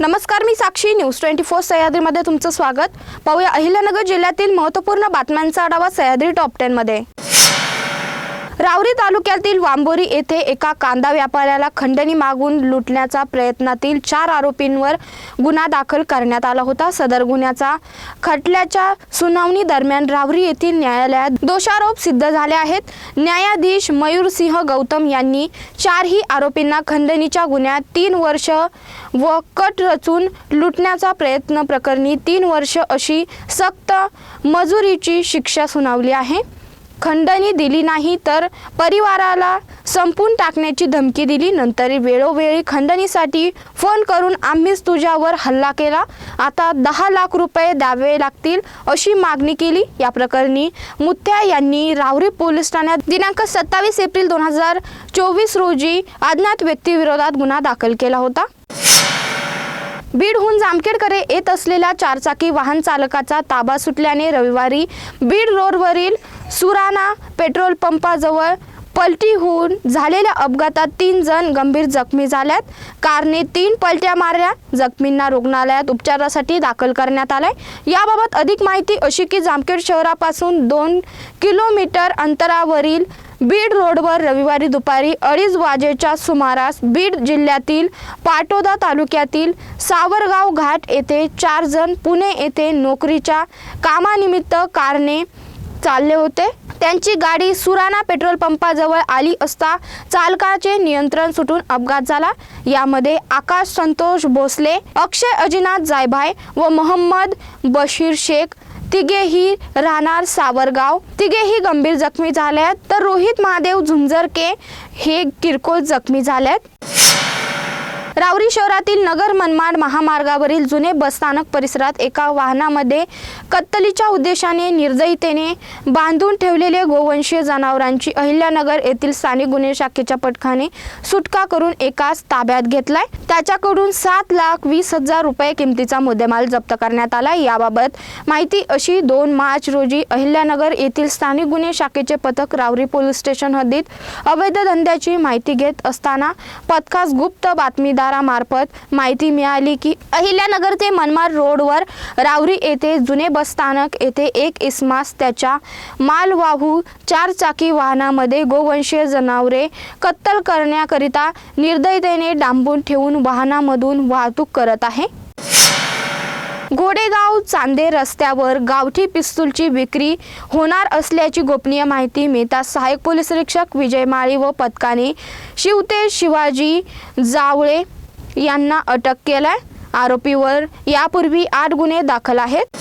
नमस्कार मी Sakshi. News twenty four सह्याद्रीमध्ये तुमचं स्वागत. पाहूया अहिल्यानगर जिल्ह्यातील महत्त्वपूर्ण बातम्यांचा आढावा सह्याद्री टॉप टेनमध्ये रावरी तालुक्यातील वांबोरी येथे एका कांदा व्यापाऱ्याला खंडणी मागून लुटण्याचा प्रयत्नातील चार आरोपींवर गुन्हा दाखल करण्यात आला होता. सदर गुन्ह्याचा खटल्याच्या सुनावणी दरम्यान रावरी येथील न्यायालयात दोषारोप सिद्ध झाले आहेत. न्यायाधीश मयूरसिंह गौतम यांनी चारही आरोपींना खंडणीच्या गुन्ह्यात तीन वर्ष व कट रचून लुटण्याचा प्रयत्न प्रकरणी तीन वर्ष अशी सक्त मजुरीची शिक्षा सुनावली आहे. खंडणी दिली नाही तर परिवाराला संपून टाकण्याची धमकी दिली. नंतर वेळोवेळी खंडणीसाठी फोन करून आम्हीच तुझ्यावर हल्ला केला. आता दहा लाख रुपये द्यावे लागतील अशी मागणी केली. या प्रकरणी मुत्या यांनी रावरी पोलीस ठाण्यात दिनांक सत्तावीस एप्रिल दोन हजार चोवीस रोजी अज्ञात व्यक्तीविरोधात गुन्हा दाखल केला होता. बीडहून जामखेडकडे येत असलेल्या चारचाकी वाहन चालकाचा ताबा सुटल्याने रविवारी बीड रोडवरील सुराणा पेट्रोल पंपाजवळ पलटी होऊन झालेल्या अपघातात तीन जण गंभीर जखमी झाल्यात. कारने तीन पलट्या मारल्या. जखमींना रुग्णालयात उपचारासाठी दाखल करण्यात आलंय. याबाबत अधिक माहिती अशी की जामखेड शहरापासून दोन किलोमीटर अंतरावरील बीड रोडवर रविवारी दुपारी अडीच वाजेच्या सुमारास बीड जिल्ह्यातील पाटोदा तालुक्यातील सावरगाव घाट येथे चार जण पुणे येथे नोकरीच्या कामानिमित्त कारने चालले होते. त्यांची गाडी सुराणा पेट्रोल पंपाजवळ आली असता चालकाचे नियंत्रण सुटून अपघात झाला. यामध्ये आकाश संतोष भोसले अक्षय अजिनाथ जायभाय व मोहम्मद बशीर शेख. तिघेही राहणार सावरगाव. तिघेही गंभीर जखमी झाल्यात तर रोहित महादेव झुंजरके हे किरकोळ जखमी झाल्यात रावरी शहरातील नगर मनमाड महामार्गावरील जुने बसस्थानक परिसरात एका वाहनामध्ये कत्तलीच्या उद्देशाने निर्दयीतेने बांधून ठेवलेले गोवंशीय जनावरांची अहिल्यानगर येथील स्थानिक गुन्हे शाखेच्या पटखाने सुटका करून एकाच ताब्यात घेतलाय. त्याच्याकडून सात लाख वीस हजार रुपये किमतीचा मुद्देमाल जप्त करण्यात आला याबाबत माहिती अशी दोन मार्च रोजी अहिल्यानगर येथील स्थानिक गुन्हे शाखेचे पथक रावरी पोलीस स्टेशन हद्दीत अवैध धंद्याची माहिती घेत असताना पथकास गुप्त बातमीदारामार्फत माहिती मिळाली की अहिल्यानगर ते मनमाड रोडवर रावरी येथे जुने बसस्थानक येथे एक इसमास त्याच्या मालवाहू चारचाकी वाहनामध्ये गोवंशीय जनावरे कत्तल करण्याकरिता निर्दयतेने डांबून ठेवून वाहनामधून वाहतूक करत आहे. घोडेगाव चांदे रस्त्यावर गावठी पिस्तूलची विक्री होणार असल्याची गोपनीय माहिती मिळताच सहाय्यक पोलीस निरीक्षक विजय माळी व पथकाने शिवते शिवाजी जावळे यांना अटक केलाय. आरोपीवर यापूर्वी आठ गुन्हे दाखल आहेत.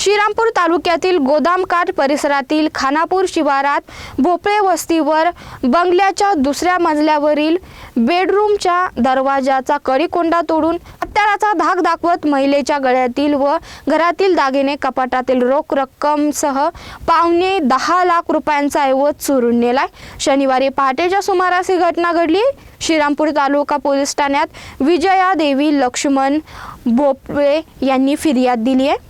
श्रीरामपूर तालुक्यातील गोदामकाठ परिसरातील खानापूर शिवारात भोपळे वस्तीवर बंगल्याच्या दुसऱ्या मजल्यावरील बेडरूमच्या दरवाजाचा कडीकोंडा तोडून हत्याराचा धाक दाखवत महिलेच्या गळ्यातील व घरातील दागिने कपाटातील रोख रक्कमसह पावणे दहा लाख रुपयांचा ऐवज चोरून नेलाय. शनिवारी पहाटेच्या सुमारास ही घटना घडली. श्रीरामपूर तालुका पोलीस ठाण्यात विजया देवी लक्ष्मण भोपळे यांनी फिर्याद दिली आहे.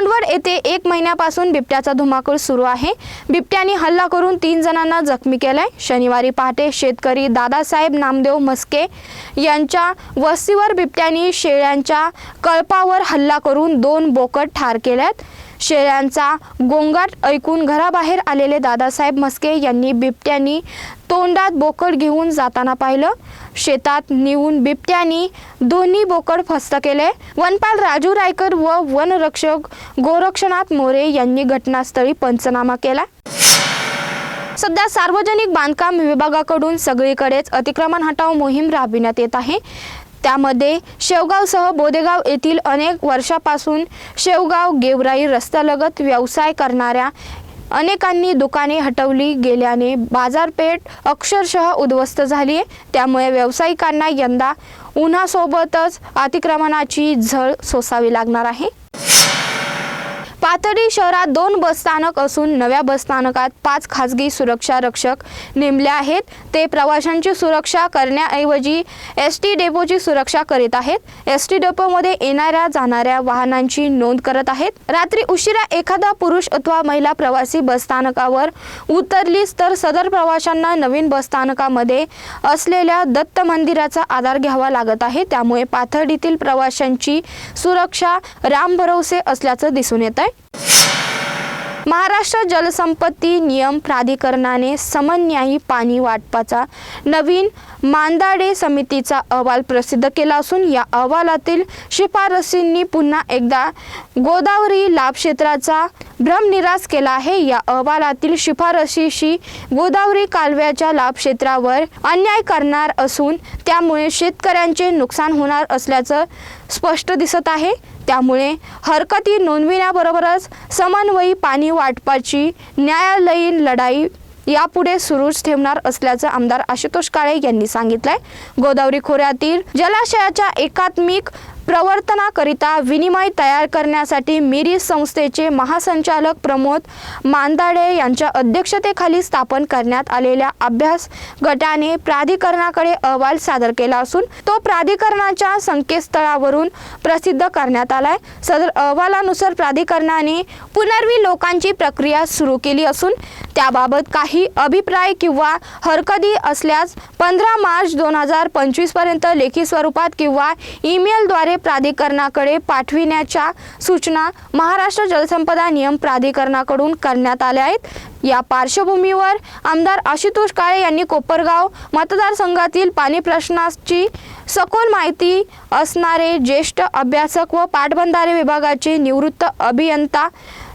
कोंडवड येथे एक महिन्यापासून बिबट्याचा धुमाकूळ सुरू आहे. बिबट्याने हल्ला करून तीन जणांना जखमी केलाय. शनिवारी पहाटे शेतकरी दादासाहेब नामदेव मस्के यांच्या वस्तीवर बिबट्याने शेळ्यांच्या कळपावर हल्ला करून दोन बोकड ठार केल्यात. शेळ्यांचा गोंगाट ऐकून घराबाहेर आलेले दादासाहेब मस्के यांनी बिबट्यांनी तोंडात बोकड घेऊन जाताना पाहिलं. शेतात नेऊन बिबट्यांनी दोन्ही बोकड फस्त केले. वनपाल राजू रायकर व वनरक्षक गोरक्षनाथ मोरे यांनी घटनास्थळी पंचनामा केला. सध्या सार्वजनिक बांधकाम विभागाकडून सगळीकडेच अतिक्रमण हटाव मोहीम राबविण्यात येत आहे. त्यामध्ये शेवगावसह बोदेगाव येथील अनेक वर्षापासून शेवगाव गेवराई रस्त्यालगत व्यवसाय करणाऱ्या अनेकांनी दुकाने हटवली गेल्याने बाजारपेठ अक्षरशः उद्ध्वस्त झाली आहे. त्यामुळे व्यावसायिकांना यंदा उन्हासोबतच अतिक्रमणाची झळ सोसावी लागणार आहे. पाथर्डी शहरात दोन बसस्थानक असून नव्या बसस्थानकात पाच खासगी सुरक्षा रक्षक नेमले आहेत. ते प्रवाशांची सुरक्षा करण्याऐवजी एस टी डेपोची सुरक्षा करीत आहेत. एस टी डेपोमध्ये येणाऱ्या जाणाऱ्या वाहनांची नोंद करत आहेत. रात्री उशिरा एखादा पुरुष अथवा महिला प्रवासी बसस्थानकावर उतरलीच तर सदर प्रवाशांना नवीन बसस्थानकामध्ये असलेल्या दत्त मंदिराचा आधार घ्यावा लागत आहे. त्यामुळे पाथर्डीतील प्रवाशांची सुरक्षा रामभरोसे असल्याचं दिसून येत आहे महाराष्ट्र जलसंपत्ती नियम प्राधिकरणाने समन्यायी पाणी वाटपाचा नवीन मांदाडे समितीचा अहवाल प्रसिद्ध केला असून या अहवालातील शिफारसींनी पुन्हा एकदा गोदावरी लाभक्षेत्राचा भ्रमनिरास केला आहे. या अहवालातील शिफारशीशी गोदावरी कालव्याच्या लाभक्षेत्रावर अन्याय करणार असून त्यामुळे शेतकऱ्यांचे नुकसान होणार असल्याचं स्पष्ट दिसत आहे. त्यामुळे हरकती नोंदविण्याबरोबरच समन्वयी पाणी वाटपाची न्यायालयीन लढाई यापुढे सुरूच ठेवणार असल्याचं आमदार आशुतोष काळे यांनी सांगितलंय. गोदावरी खोऱ्यातील जलाशयाच्या एकात्मिक प्रवर्तनाकरिता विनिमय तयार करण्यासाठी मिरी संस्थेचे महासंचालक प्रमोद मांदाडे यांच्या अध्यक्षतेखाली स्थापन करण्यात आलेल्या अभ्यास गटाने प्राधिकरणाकडे अहवाल सादर केला असून तो प्राधिकरणाच्या संकेतस्थळावरून प्रसिद्ध करण्यात आलाय. सदर अहवालानुसार प्राधिकरणाने पुनर्वी लोकांची प्रक्रिया सुरू केली असून त्याबाबत काही अभिप्राय किंवा हरकती असल्यास पंधरा मार्च दोन हजार पंचवीसपर्यंत लेखी स्वरूपात किंवा ईमेलद्वारे प्राधिकरणाकडे पाठविण्याच्या सूचना महाराष्ट्र जलसंपदा नियम प्राधिकरणाकडून करण्यात आल्या आहेत. या पार्श्वभूमीवर आमदार आशुतोष काळे यांनी कोपरगाव मतदारसंघातील पाणी प्रश्नाची सखोल माहिती असणारे ज्येष्ठ अभ्यासक व पाटबंधारे विभागाचे निवृत्त अभियंता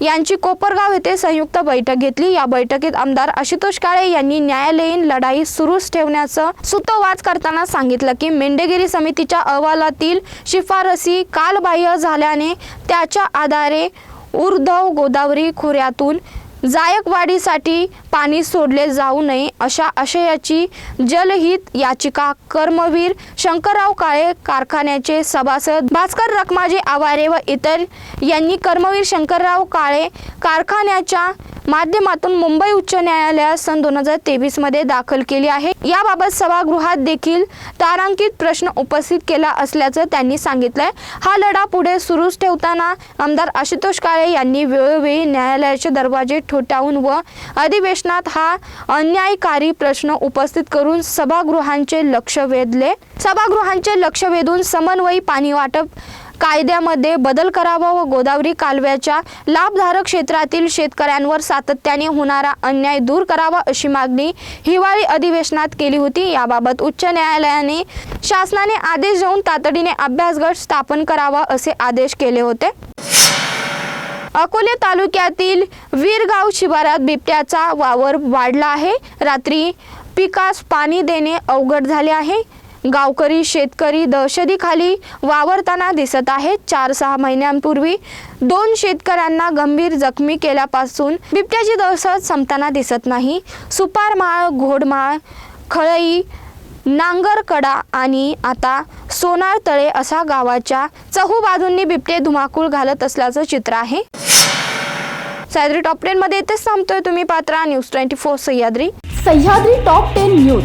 यांची कोपरगाव येथे संयुक्त बैठक घेतली. या बैठकीत आमदार आशुतोष काळे यांनी न्यायालयीन लढाई सुरूच ठेवण्याचं सुतोवाच करताना सांगितलं की मेंढेगिरी समितीच्या अहवालातील शिफारसी कालबाह्य झाल्याने त्याच्या आधारे उर्धव गोदावरी खोऱ्यातून जायकवाडीसाठी पाणी सोडले जाऊ नये अशा आशयाची जलहित याचिका कर्मवीर शंकरराव काळे कारखान्याचे सभासद भास्कर रखमाजे आवारे व इतर यांनी कर्मवीर शंकरराव काळे कारखान्याच्या माध्यमातून मुंबई उच्च न्यायालयात सन दोन हजार तेवीसमध्ये दाखल केली आहे. याबाबत सभागृहात देखील तारांकित प्रश्न उपस्थित केला असल्याचं त्यांनी सांगितलंय. हा लढा पुढे सुरूच ठेवताना आमदार आशुतोष काळे यांनी वेळोवेळी न्यायालयाचे दरवाजे ठोठावून व अधिवेशनात हा अन्यायकारी प्रश्न उपस्थित करून सभागृहांचे लक्ष वेधले. सभागृहांचे लक्ष वेधून समन्वयी पाणी वाटप कायद्यामध्ये बदल करावा व गोदावरी कालव्याच्या लाभधारक क्षेत्रातील शेतकऱ्यांवर सातत्याने होणारा अन्याय दूर करावा अशी मागणी हिवाळी अधिवेशनात केली होती. याबाबत उच्च न्यायालयाने शासनाने आदेश देऊन तातडीने अभ्यास गट स्थापन करावा असे आदेश केले होते. अकोले तालुक्यातील वीरगाव शिवारात बिबट्याचा वावर वाढला आहे. रात्री पिकास पाणी देणे अवघड झाले आहे. गावकरी शेतकरी दहशतीखाली वावरताना दिसत आहेत. चार सहा महिन्यांपूर्वी दोन शेतकऱ्यांना गंभीर जखमी केल्यापासून बिबट्याची दहशत संपताना दिसत नाही. सुपारमाळ घोडमाळ खळई नांगरकडा आणि आता सोनार तळे असा गावाच्या चहू बाजूंनी बिबटे धुमाकूळ घालत असल्याचं चित्र आहे. सह्याद्री टॉप टेन मध्ये इथेच थांबतोय तुम्ही Patra. News twenty four Sahyadri. Sahyadri top ten news.